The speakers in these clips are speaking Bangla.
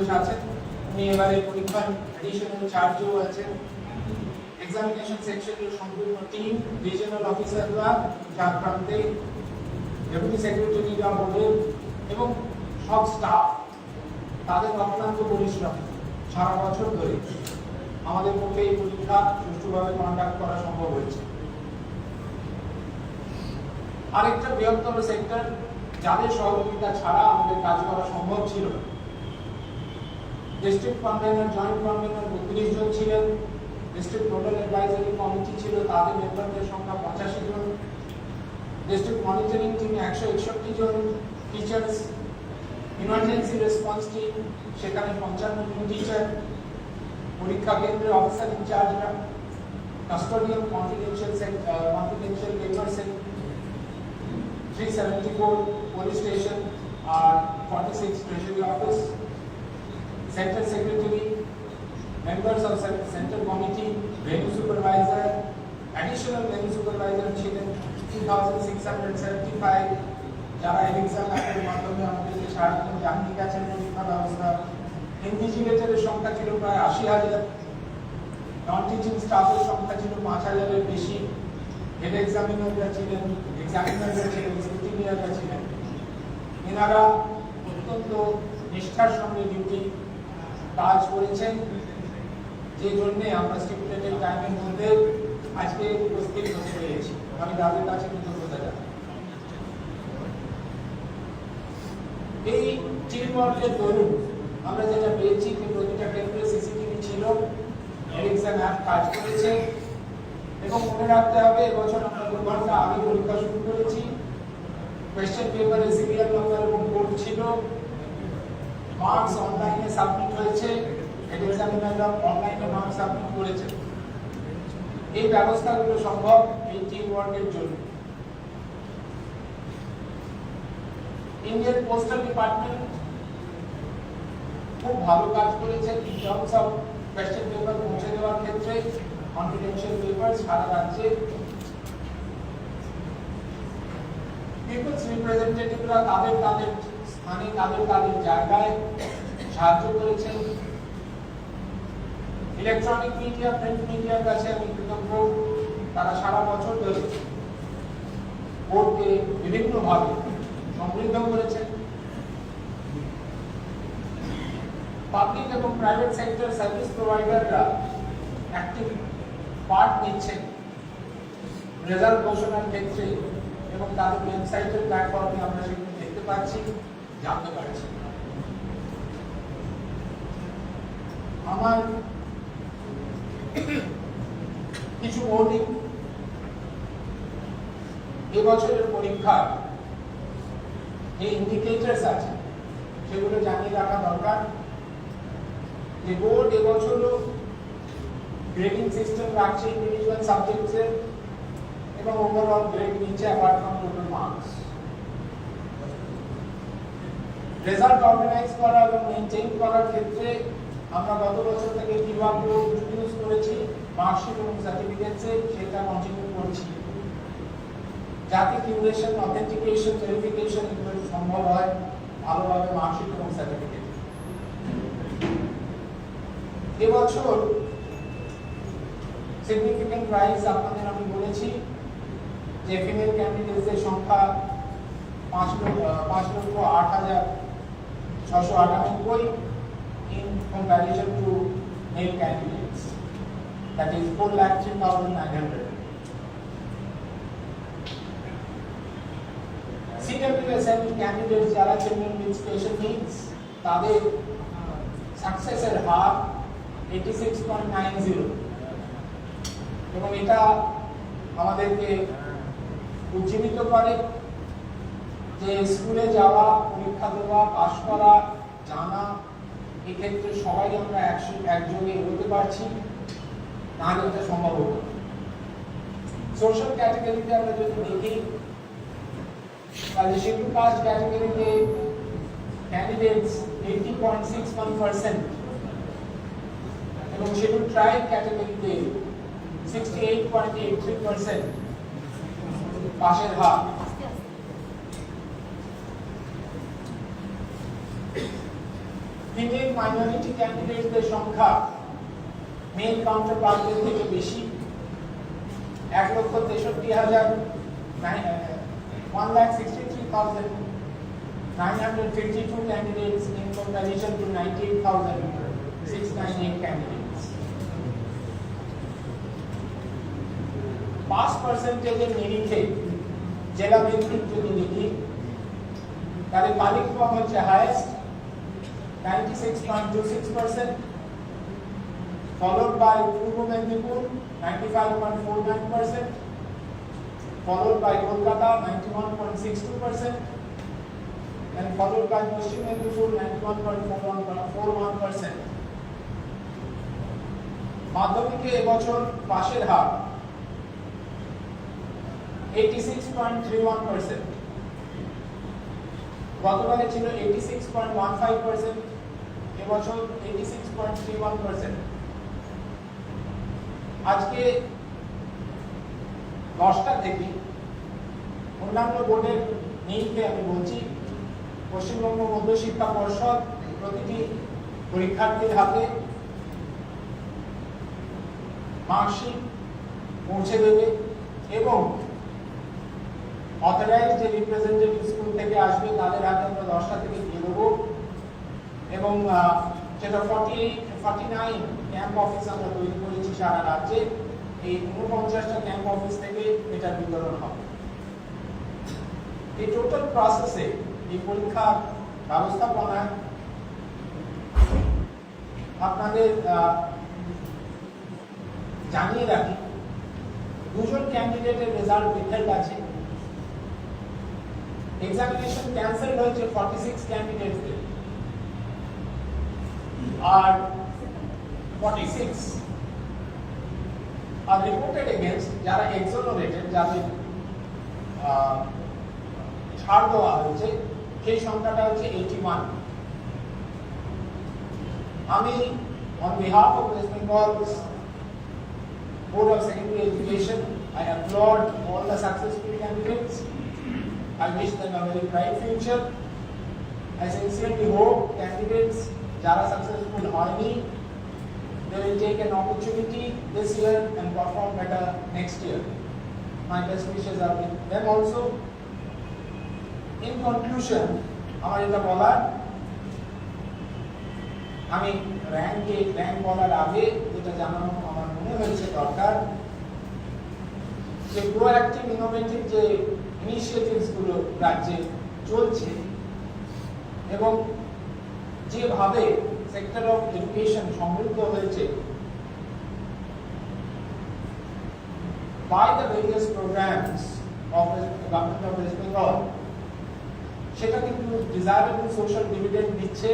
ঘোষ আছেন উনি এবারে পরীক্ষার এডিশনাল চার্জও আছেন। এক্সামিনেশন সেকশনের সম্পূর্ণ টিম রিজিওনাল অফিসাররা চার প্রান্তে ডেপুটি সেক্রেটারিরা বলেন এবং সব স্টাফ তাদের অক্লান্ত পরিশ্রম সারা বছর ধরে আমাদের পক্ষে এই পরীক্ষা সুষ্ঠুভাবে কন্ডাক্ট করা সম্ভব হয়েছে। আরেকটা বৃহত্তর সেক্টর যাদের সহযোগিতা ছাড়া আমাদের কাজ করা সম্ভব ছিল না। ডিস্ট্রিক্ট কনভেনর জয়েন্ট কনভেনর বত্রিশ জন ছিলেন। ডিস্ট্রিক্ট নোডাল অ্যাডভাইজারি কমিটি ছিল, তাদের মেম্বারদের সংখ্যা পঁচাশি জন। ডিস্ট্রিক্ট মনিটরিং টিমে একশো একষট্টি জন। টিচার্স ইমার্জেন্সি রেসপন্স টিম সেখানে পঞ্চান্ন জন টিচার পরীক্ষা কেন্দ্রে officer ইনচার্জরা custodian confidential confidential paper cell 374 police station R 46 treasury office center secretary, members of cen- center committee, venue supervisor, additional venue supervisor ছিলেন 2675 যারা এক্সাম অ্যাপের মাধ্যমে আমাদেরকে সারাদিন জানিয়ে গেছেন পরীক্ষা ব্যবস্থা ইনভিজিলেটরের সংখ্যা ছিল প্রায় আশি হাজার। নন টিচিং স্টাফের সংখ্যা ছিল পাঁচ হাজারের বেশি। হেড এক্সামিনাররা ছিলেন এক্সামিনাররা ছিলেন স্ক্রুটিনিয়াররা ছিলেন। এনারা অত্যন্ত নিষ্ঠার সঙ্গে ডিউটি কাজ করেছেন। যে জন্যে আমরা স্টিপুলেটেড টাইমের মধ্যে আজকে উপস্থিত হতে পেরেছি আমি তাদের কাছে কৃতজ্ঞতা জানাই। এই ওয়ার্কের দরুন আমরা যেটা পেয়েছি যে প্রতিটা কেন্দ্রে সিসিটিভি ছিল এরিক্সন অ্যাপ কাজ করেছে। এবং মনে রাখতে হবে, এবছর আমরা দু ঘণ্টা আগে পরীক্ষা শুরু করেছি। কোয়েশ্চেন পেপারে সিরিয়াল নাম্বার এবং কোড ছিল। মার্কস অনলাইনে সাবমিট হয়েছে এক্সামিনাররা অনলাইনে মার্কস সাবমিট করেছে। এই ব্যবস্থাগুলো সম্ভব এই টিম ওয়ার্কের জন্য। ইন্ডিয়ান পোস্টাল ডিপার্টমেন্ট খুব ভালো কাজ করেছে in terms of question paper পৌঁছে দেওয়ার ক্ষেত্রে কনফিডেন্সিয়াল পেপার সারা রাজ্যে। পিপলস রিপ্রেজেন্টেটিভরা তাদের তাদের স্থানে তাদের তাদের জায়গায় সাহায্য করেছেন। ইলেকট্রনিক মিডিয়া প্রিন্ট মিডিয়ার কাছে আমি কৃতজ্ঞ। তারা সারা বছর ধরে বোর্ডকে বিভিন্নভাবে সমৃদ্ধ করেছেন। পাবলিক এবং প্রাইভেট সেক্টর সার্ভিস প্রোভাইডাররা অ্যাক্টিভ পার্ট নিচ্ছেন। রেজাল্ট ঘোষণার ক্ষেত্রে এবং তাদের ওয়েবসাইটের প্ল্যাটফর্মে আমরা সেগুলো দেখতে পাচ্ছি। জানতে পারছি। আমার কিছু বোর্ডিং এবছরের পরীক্ষার যে ইন্ডিকেটরস আছে, সেগুলো জানিয়ে রাখা দরকার যে বোর্ড এবছরও গ্রেডিং সিস্টেম রাখছে ইন্ডিভিজুয়াল সাবজেক্টসের এবং ওভারঅল গ্রেড নিচ্ছে apart from total marks result organise করা এবং মেনটেন করার ক্ষেত্রে আমরা গত বছর থেকে কীভাবে ইন্ট্রোডিউস করেছি মার্কশিট এবং সার্টিফিকেটসে সেটা কন্টিনিউ করছি। যাতে কিউরেশন অথেন্টিকেশন ভেরিফিকেশন এগুলো সম্ভব হয়, ভালোভাবে মার্কশিট এবং সার্টিফিকেট এবছর সিগনিফিকেন্ট রাইজ আপনাদের আমি বলেছি যে ফিমেল ক্যান্ডিডেটসদের সংখ্যা পাঁচ লক্ষ পাঁচ লক্ষ আট হাজার ছশো আটানব্বই in comparison to male candidates that is four lakh three thousand nine hundred যারা চিলড্রেন উইথ স্পেশাল নিডস তাদের সাকসেসের হার eighty six point nine zero এবং এটা আমাদেরকে উজ্জীবিত করে। যে স্কুলে যাওয়া, পরীক্ষা দেওয়া, পাশ করা, জানা, এক্ষেত্রে সবাই আমরা একশো একযোগে এগোতে পারছি। না এটা সম্ভব হতো সোশ্যাল ক্যাটাগরিতে আমরা যদি দেখি, তাহলে শিডিউল কাস্ট ক্যাটাগরিতে candidates eighty point six one percent এবং শিডিউল ট্রাইব ক্যাটাগরিতে sixty eight point eight three percent পাশের হার। ফিমেল মাইনরিটি ক্যান্ডিডেটদের সংখ্যা মেল কাউন্টারপার্টদের থেকে বেশি। এক লক্ষ তেষট্টি হাজার one lakh sixty three thousand nine hundred fifty two candidates thousand six two ninety eight thousand six নিরিখে জেলা ভিত্তিক যদি দেখি, তাহলে কালিম্পং হচ্ছে highest 96.26%, followed by Purbo Medinipur 95.49%, followed by Kolkata 91.62%, and followed by Pashchim Medinipur 91.41%. মাধ্যমিকে এবছর পাশের হার 86.31% গতবারে ছিল 86.15% এবছর 86.31%. আজকে দশটা থেকে অন্যান্য বোর্ডের নিরিখে আমি বলছি, পশ্চিমবঙ্গ মধ্যশিক্ষা পর্ষদ প্রতিটি পরীক্ষার্থীর হাতে মার্কশিট পৌঁছে দেবে এবং অথরাইজ যে রিপ্রেজেন্টেটিভ স্কুল থেকে আসবে, তাদের হাতে আমরা দশটা থেকে দিয়ে দেবো এবং যেটা forty forty nine camp office আমরা তৈরি করেছি সারা রাজ্যে, এই উনপঞ্চাশটা ক্যাম্প অফিস থেকে এটা বিতরণ হবে। এই টোটাল প্রসেসে এই পরীক্ষা ব্যবস্থাপনা আপনাদের জানিয়ে রাখি, দুজন ক্যান্ডিডেটের রেজাল্ট বিকেল আছে। এক্সামিনেশন ক্যান্সেল হয়েছে ফর্টি সিক্স ক্যান্ডিডেটদের are 46 are reported against যারা exonerated যাদের আহ, ছাড় দেওয়া হয়েছে সেই সংখ্যাটা হচ্ছে 81 আমি on behalf of West Bengal's Board of Secondary Education I applaud all the successful candidates I wish them a very bright future I sincerely hope candidates যারা successful হয়নি they will take an opportunity this year and perform better next year. My best wishes are with them also. In conclusion, আমার এটা বলার আমি র্যাঙ্কে র্যাঙ্ক বলার আগে যেটা জানানো আমার মনে হয়েছে দরকার যে প্রোঅ্যাক্টিভ ইনোভেটিভ যে ইনিশিয়েটিভসগুলো রাজ্যে চলছে এবং যেভাবে সেক্টর অফ এডুকেশন সমৃদ্ধ হয়েছে by the various programs of the government of West সেটা কিন্তু ডিজায়ারেবল সোশ্যাল ডিভিডেন্ড দিচ্ছে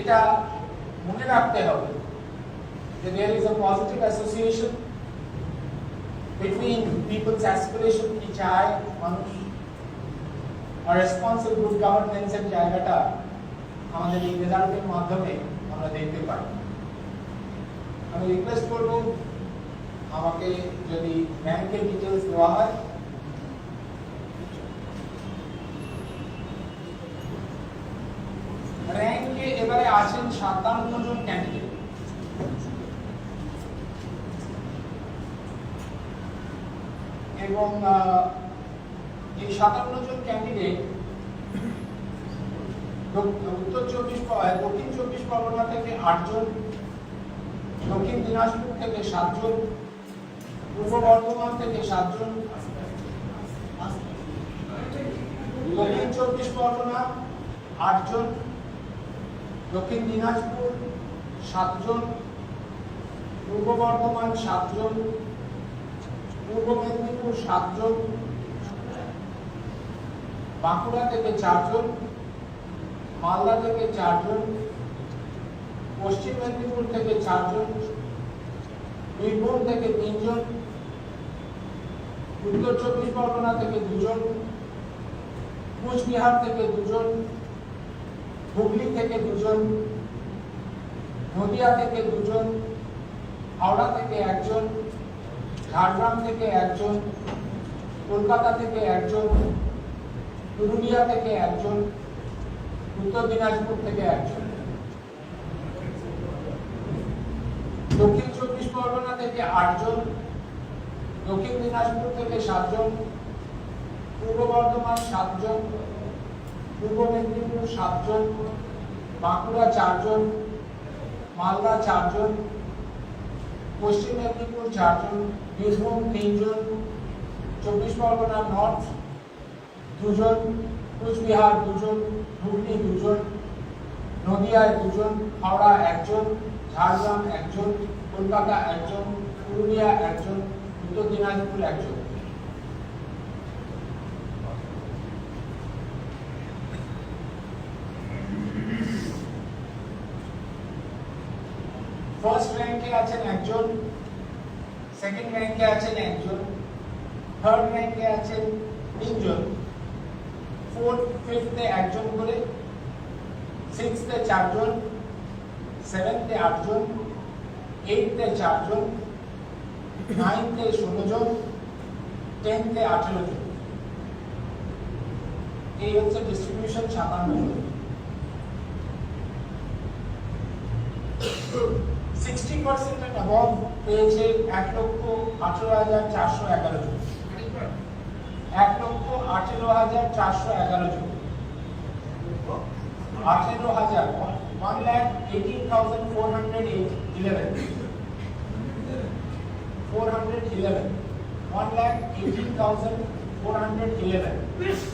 এটা মনে রাখতে হবে যে there is a positive association between people's aspiration কি চায় মানুষ রেসপন্সিবল গুড গভর্নেন্সের জায়গাটা আমাদের এই রেজাল্টের মাধ্যমে আমরা দেখতে পাই। আমি রিকোয়েস্ট করব, আমাকে যদি ব্যাংকের ডিটেলস দেওয়া হয়। র্যাঙ্কে এবারে আছেন সাতান্ন জন ক্যান্ডিডেট এবং এই সাতান্ন জন ক্যান্ডিডেট উত্তর চব্বিশ দক্ষিণ চব্বিশ পরগনা থেকে আটজন দক্ষিণ দিনাজপুর থেকে সাতজন পূর্ব বর্ধমান থেকে সাতজন দক্ষিণ চব্বিশ পরগনা আটজন দক্ষিণ দিনাজপুর সাতজন পূর্ব বর্ধমান সাতজন পূর্ব মেদিনীপুর সাতজন বাঁকুড়া থেকে চারজন, মালদা থেকে চারজন, পশ্চিম মেদিনীপুর থেকে চারজন, বীরভূম থেকে তিনজন, উত্তর চব্বিশ পরগনা থেকে দুজন, কুচবিহার থেকে দুজন, হুগলি থেকে দুজন, নদিয়া থেকে দুজন, হাওড়া থেকে একজন, ঝাড়গ্রাম থেকে একজন, কলকাতা থেকে একজন পুরুলিয়া থেকে একজন, উত্তর দিনাজপুর থেকে একজন। দক্ষিণ চব্বিশ পরগনা থেকে আটজন, দক্ষিণ দিনাজপুর থেকে সাতজন, পূর্ব বর্ধমান সাতজন, পূর্ব মেদিনীপুর সাতজন, বাঁকুড়া চারজন, মালদা চারজন, পশ্চিম মেদিনীপুর চারজন, বীরভূম তিনজন, চব্বিশ পরগনা নর্থ দুজন, কুচবিহার দুজন, হুগলি দুজন, নদিয়ায় দুজন, হাওড়া একজন, ঝাড়গ্রাম একজন, কলকাতা একজন, পুরুলিয়া একজন, উত্তর দিনাজপুর একজন। ফার্স্ট র্যাঙ্কে আছেন একজন সেকেন্ড র্যাঙ্কে আছেন একজন থার্ড র্যাঙ্কে আছেন তিনজন। ফোর্থ ফিফথে একজন করে সিক্সথে চারজন সেভেন্থে আটজন এইটথে চারজন নাইনথে ষোলো জন টেনথে আঠেরো জন এই হচ্ছে ডিস্ট্রিবিউশন সাতান্ন জন সিক্সটি পার্সেন্ট অ্যাবভ পেয়েছে এক লক্ষ আঠেরো হাজার চারশো এগারো জন। এক লক্ষ আঠেরো হাজার চারশো এগারো জন। আঠেরো হাজার one lakh eighteen thousand four hundred eleven four hundred eleven one lakh eighteen thousand four hundred eleven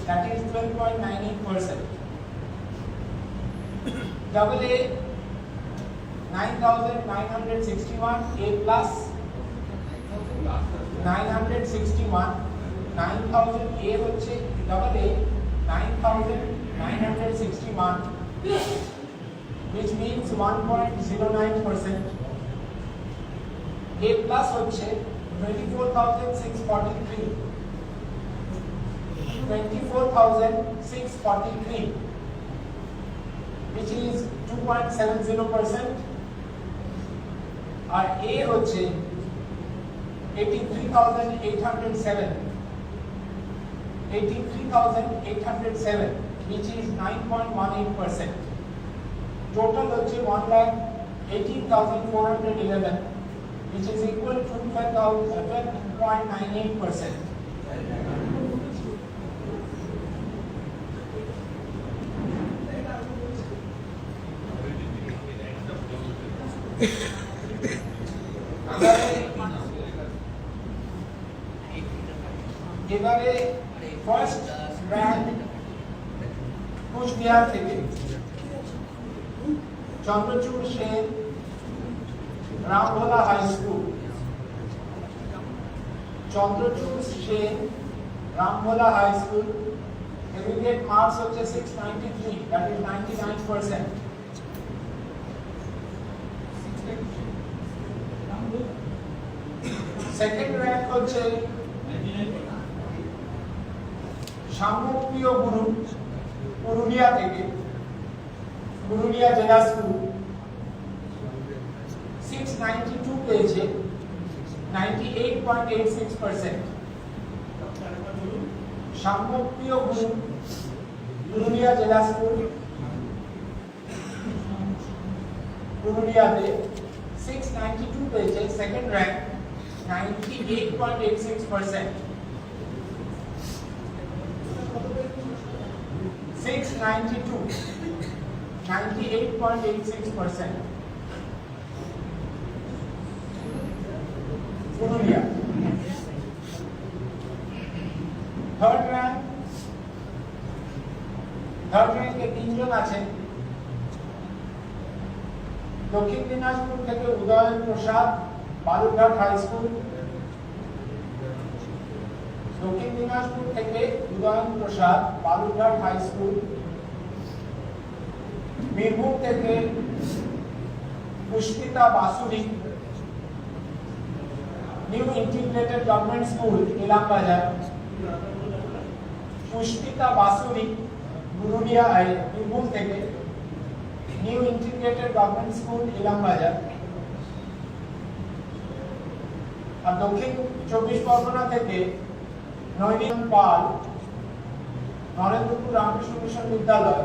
that is twelve point nine eight percent double A 9,961 A plus 961 9,000 A হচ্ছে double A 9,961 which means 1.09 percent A plus হচ্ছে 24,643 24,643 which is 2.70 percent আর এ হচ্ছে 83807 83807 which is 9.18% total হচ্ছে 1 lakh 18411 which is equal to 12.98% এবারে ফার্স্ট র্যাঙ্ক কুচবিহার থেকে Chandrachur Sen Rambhola high school Chandrachur Sen Rambhola high school immediate marks হচ্ছে six ninety three that is ninety nine percent second rank হচ্ছে সাম্যপ্রিয় গুরু, পুরুলিয়া থেকে, পুরুলিয়া জেলা স্কুল সিক্স নাইনটি টু পেয়েছে ninety eight point eight six percent Samyapriya Guru, Purulia জেলা স্কুল পুরুলিয়াতে সিক্স নাইনটি টু পেয়েছে second rank ninety eight point eight six percent 692 98.86 percent. Purulia third rank third র্যাঙ্কে তিনজন আছেন দক্ষিণ দিনাজপুর থেকে উদয়ন প্রসাদ, বালুরঘাট হাই স্কুল। দক্ষিণ দিনাজপুর থেকে উদয়ন প্রসাদ, বালুরঘাট হাই স্কুল। বীরভূম থেকে Pushpita Basuri new integrated government school, Ilambazar. Pushpita Basuri I Birbhum থেকে new integrated government school, Ilambazar. আর দক্ষিণ চব্বিশ পরগনা থেকে নয়নিয়ন পাল, নরেন্দ্রপুর রামকৃষ্ণ মিশন বিদ্যালয়।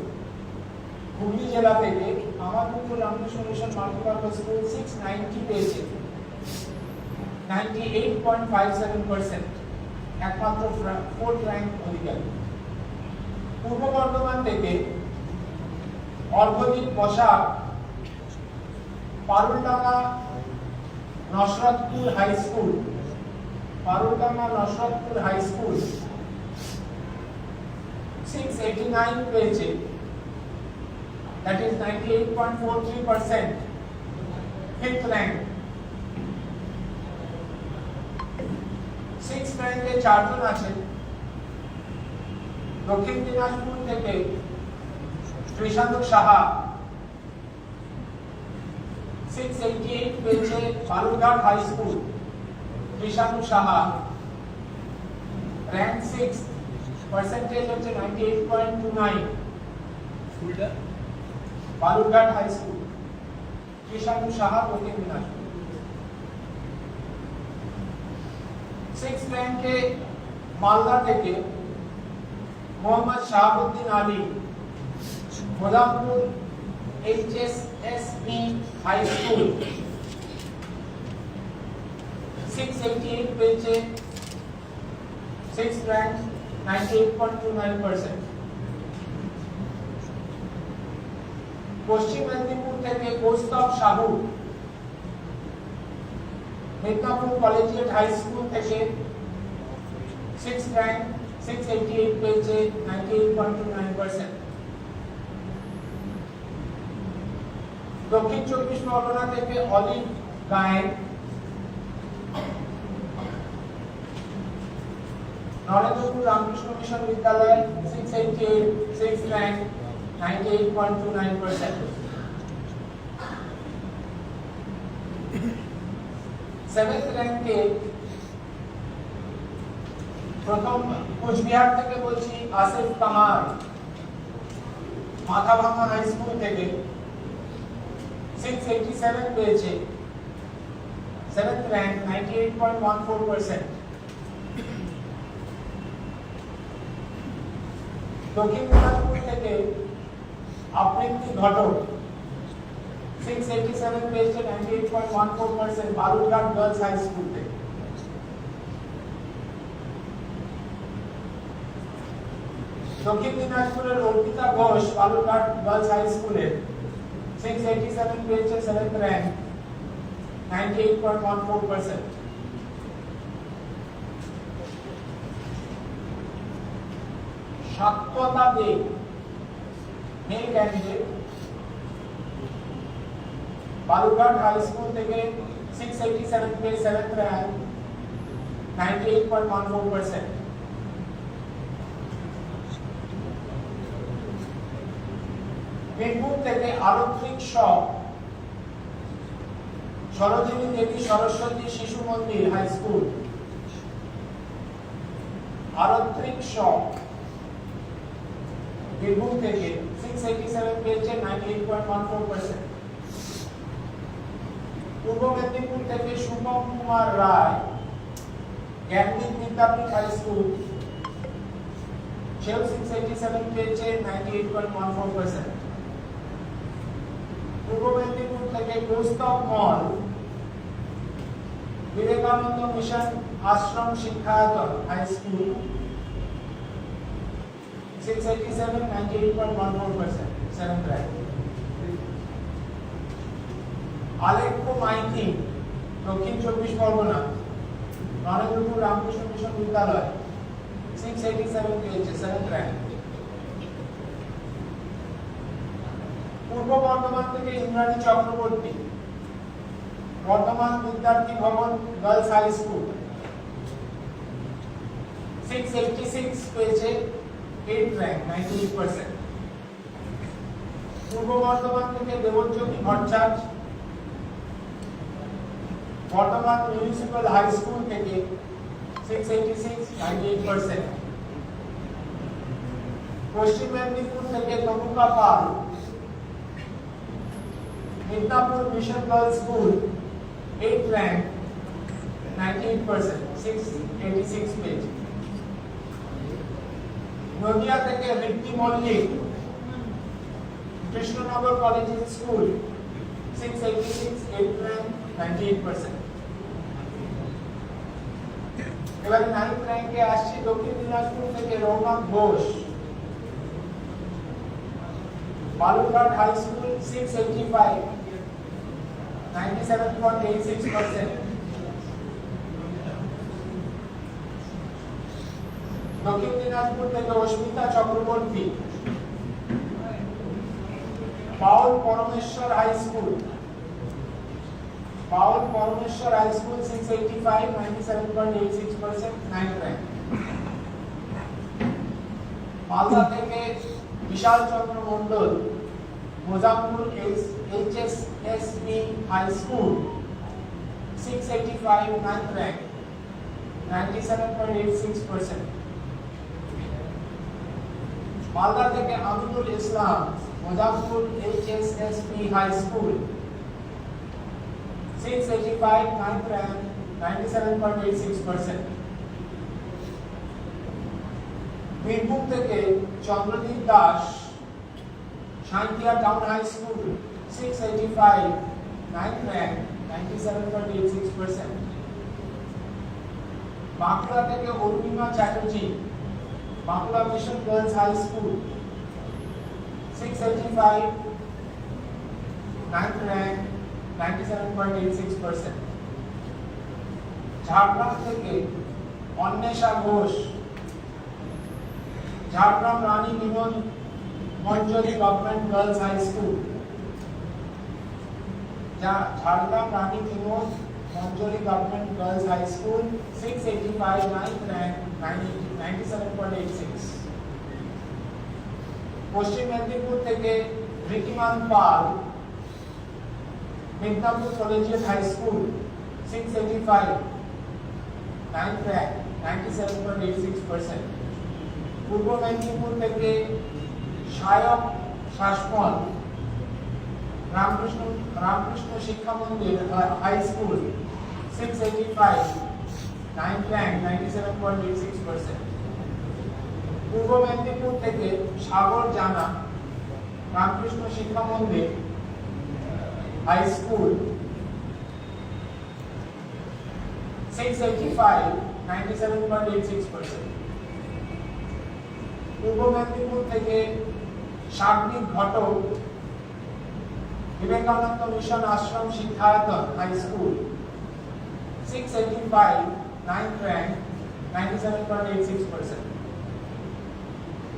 হুগলি জেলা থেকে Kamarpukur Ramakrishna mission multipurpose school six ninety পেয়েছে। Ninety eight point five seven percent একমাত্র ফোর্থ র্যাঙ্ক অধিকারী। পূর্ব বর্ধমান থেকে Arghadeep Basak Paruldanga Nasratpur high school Paruldanga Nasratpur high school six eighty nine পেয়েছে। Point four three percent fifth six র্যাঙ্কে চারজন আছেন দক্ষিণ দিনাজপুর থেকে Krishanta Saha. Six eighty eight পেয়েছে Balurghat high school Krishanta Saha. Rank six percentage হচ্ছে ninety eight point two? Nine Balurghat high school Keshanu Shah okay six लेन के मालदा থেকে Mohammad Shahabuddin Ali Golampur HSSB high school 688 পেয়েছে 6 র্যাঙ্ক 98.29% পশ্চিম মেদিনীপুর থেকে Kaustav Sahu, Medinipur collegiate high school থেকে র্যাঙ্ক সিক্স এইটি এইট পেয়েছে ninety eight point two nine percent Dakshin চব্বিশ পরগনা থেকে Olive Gayen. Narendrapur Ramakrishna mission Vidyalaya six eight six rank 98.29%. Seventh র্যাঙ্কে প্রথম কোচবিহার থেকে বলছি আসিফ কামার মাথাভাঙা হাই স্কুল থেকে সিক্স এইটি সেভেন পেয়েছে seventh rank ninety eight point one four percent Dakshin Dinajpur থেকে Abritti Ghatak six Balurghat girls high school থেকে সিক্স এইটি সেভেন পেয়েছে four percent Satyata De male candidate Balurghat high school থেকে সিক্স এইটি সেভেন পেয়ে seventh rank ninety eight point one four percent Birbhum থেকে আরত্রিক শ সরোজিনী দেবী সরস্বতী শিশু মন্দির হাই স্কুল আরত্রিক শ বীরভূম থেকে সিক্স এইটি সেভেন পেয়েছে ninety eight point one four percent Purba Medinipur থেকে শুভম কুমার রায় জ্ঞানদীপ বিদ্যাপীঠ হাই স্কুল সেও সিক্স এইটি সেভেন পেয়েছে ninety eight point one four percent Purba Medinipur থেকে Kaustav Mal Vivekananda mission Ashram Shikshayatan high school 687, 98.14%, seventh rank. Alekhya Maity Dakshin চব্বিশ Pargana Narendrapur Ramakrishna mission Vidyalaya six eighty seven পেয়েছে সেভেন্থ র্যাঙ্ক পূর্ব বর্ধমান থেকে Indrani Chakraborty Bardhaman Vidyarthi Bhavan girls high school six eighty six পেয়েছে 8 rank 98% পূর্ব বর্ধমান থেকে Debjyoti Bhattacharya, Bardhaman municipal high school থেকে six eighty six ninety eight percent Paschim Medinipur থেকে Tanuka Pal, Midnapore mission girls school eight rank ninety eight percent six eighty six page Nadia থেকে Riddhi Mallick, Krishnanagar college school six eighty six eight rank ninety eight percent এবারে নাইন্থ র্যাঙ্কে আসছি দক্ষিণ দিনাজপুর থেকে Rounak Ghosh. Balurghat high school six eighty five ninety seven point eight six percent দক্ষিণ দিনাজপুর থেকে Asmita Chakraborty Paul Parameshwar high school Paul Parameshwar high school six eighty five ninety seven point eight six percent nine rank Malda থেকে Bishal Chandra Mondal Mozampur H S S B high school six eighty five nine rank ninety seven point eight six percent Malda থেকে Aminul Islam Mozampur H S S B high school six eighty five nine rank ninety seven point eight six percent Birbhum থেকে Chandradeep Das Santhia town high school six eighty five nine rank ninety seven point eight six percent Bankura থেকে Arunima Chatterjee Bankura mission girls high school six eighty five nine rank ninety seven point eight six percent Jhargram থেকে Anwesha Ghosh Jhargram Rani Binod Manjari government girls high school যা Jhargram Rani Binod Manjari government girls high school six eighty five nine rank পশ্চিম মেদিনীপুর থেকে Ritiman Pal, Midnapore collegiate high school six eighty five nine rank ninety seven point eight six percent Purba Medinipur থেকে Sayak Sasmal, Ramakrishna Ramakrishna Shiksha Mandir, high school six eighty five nine rank ninety seven point eight six percent পূর্ব মেদিনীপুর থেকে Sagar Jana Ramakrishna Shiksha Mandir high school six eighty five ninety seven point eight six percent পূর্ব মেদিনীপুর থেকে Sagnik Ghatak, Vivekananda mission Ashram Shikshayatan high school six eighty five nine rank ninety seven point eight six percent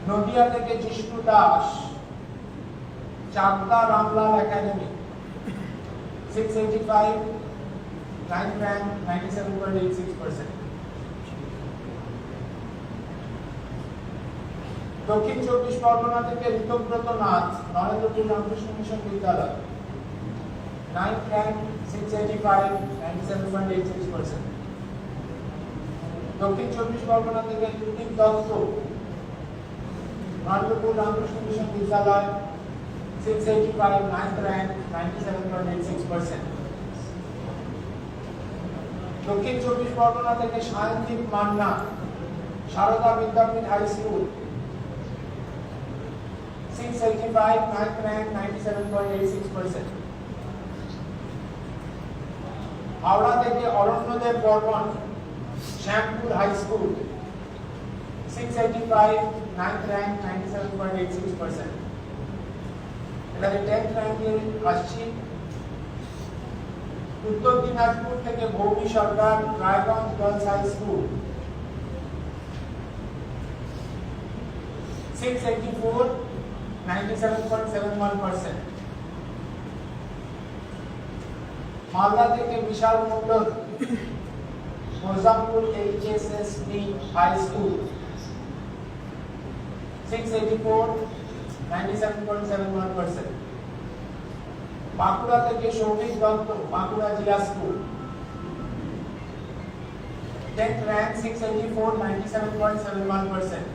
Nadia থেকে Jishnu Das Chakdah Ramlal academy six eighty five eight six percent দক্ষিণ চব্বিশ পরগনা থেকে Ritabrata Nath Narendrapur Ramakrishna mission Vidyalaya nine rank six eighty five ninety seven point eight six percent দক্ষিণ চব্বিশ পরগনা থেকে Pradip Dutta Narendrapur Ramakrishna mission Vidyalaya six eighty five ninth rank ninety seven point eight six percent দক্ষিণ চব্বিশ পরগনা থেকে Sayandeep Manna, Sarada Vidyapith high school. Six eighty five ninth rank ninety seven point eight six percent Howrah থেকে Aranyadeb Barman rank ninety seven point eight six percent এবারে টেন্থ র্যাঙ্কে আসছি। উত্তর দিনাজপুর থেকে Bhoumi Sarkar, Raiganj girls high school six eighty four ninety seven point seven Malda থেকে Bishal Mondal Mozampur HSSB point seven one percent Bankura থেকে সৌমিক দত্ত, বাঁকুড়া জেলা school tenth rank six eighty four ninety seven point seven one percent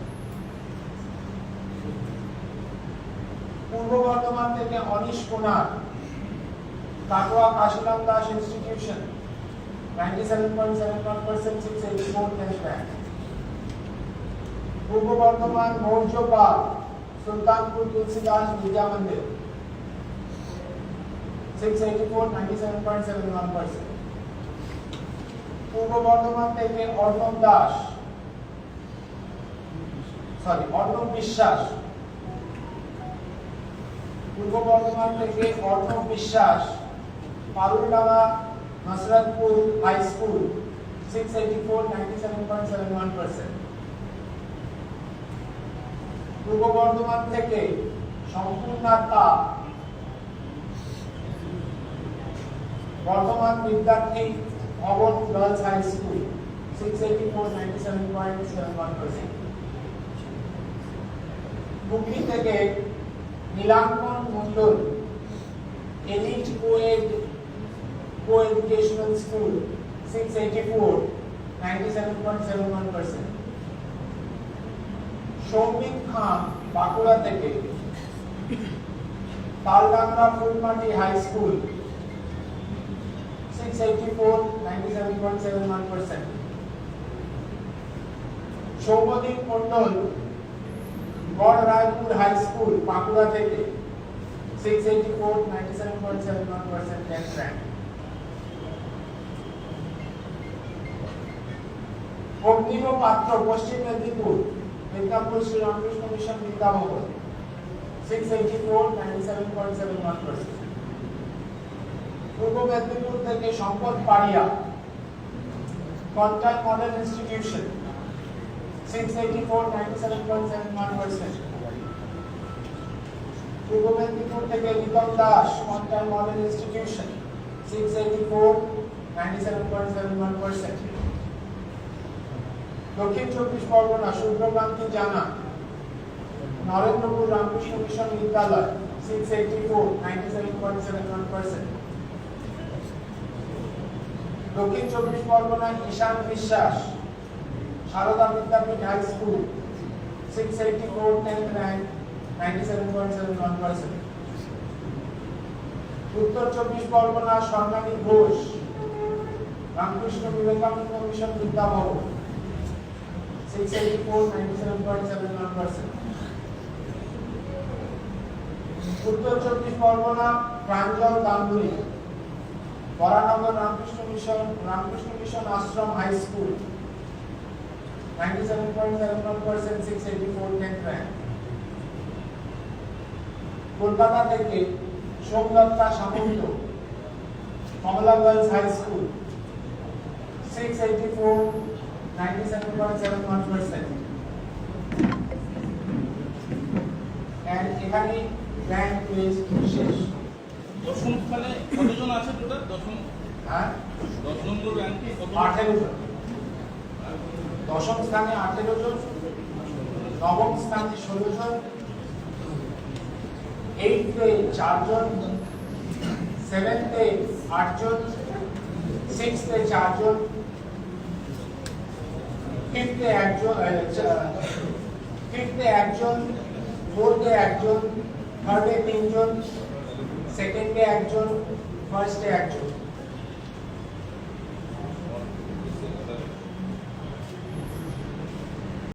পূর্ব বর্ধমান থেকে Anish Kumar Katwa Kashiram Das institution ninety seven point seven one percent six eighty four tenth rank পূর্ব Bardhaman Maurya Pal Sultanpur Tulsidas Vidya Mandir six eighty four ninety seven point seven one percent পূর্ব বর্ধমান থেকে অর্ণব দাস সরি অর্ণব বিশ্বাস পূর্ব বর্ধমান থেকে Arnab Biswas Paruldanga seven point seven one percent Purba Bardhaman থেকে সম্পূর্ণা তা Bardhaman Vidyarthi Bhavan girls high school six eighty four ninety seven point seven one percent Hooghly থেকে Nilankan Mondal elite coed point seven one percent Soumik Khan Bankura থেকে Taldangra Phulmati high school six eighty four ninety seven point seven one percent Soumadip Mondal Garh Raipur high school Bankura থেকে six eighty four ninety seven point seven one percent tenth rank Agnim Patra, Paschim Medinipur Midnapore Shri Ramakrishna mission Vidyabhavan six eighty four ninety seven point seven one percent Purba Medinipur থেকে Sampad Paria Contai model institution six eighty four ninety seven point seven one percent Purba Medinipur থেকে Ritam Das Contai model institution six eighty four ninety seven point seven one percent Dakshin Chabbish Pargana Suryakanti Jana. Narendrapur Ramakrishna mission Vidyalaya six eighty four ninety seven point seven one percent Dakshin Chabbish Pargana Ishan Biswas, Sarada Vidyapith high school six eighty four tenth rank ninety seven point seven one percent Uttar Chabbish Pargana Swarnali Ghosh, Ramakrishna Vivekananda mission Vidyabhavan six eighty four ninety seven point seven one percent Uttar Chabbish Pargana Pranjal Ganguly Baranagar Ramakrishna mission Ramakrishna mission Ashram high school Kolkata থেকে Somdatta Samanta Kamala girls high school six eighty four এখানে লিস্ট শেষ দশম স্থানে কতজন আছে টোটাল দশম হ্যাঁ দশ নম্বর র্যাঙ্কে কত আঠেরো জন দশম স্থানে আঠেরো জন নবম স্থানে ষোলো জন এইটে চারজন সেভেন্থে আটজন সিক্সথে চারজন ফিফথে একজন ফিফথে একজন ফোর্থে একজন থার্ডে তিনজন সেকেন্ডে একজন ফার্স্টে একজন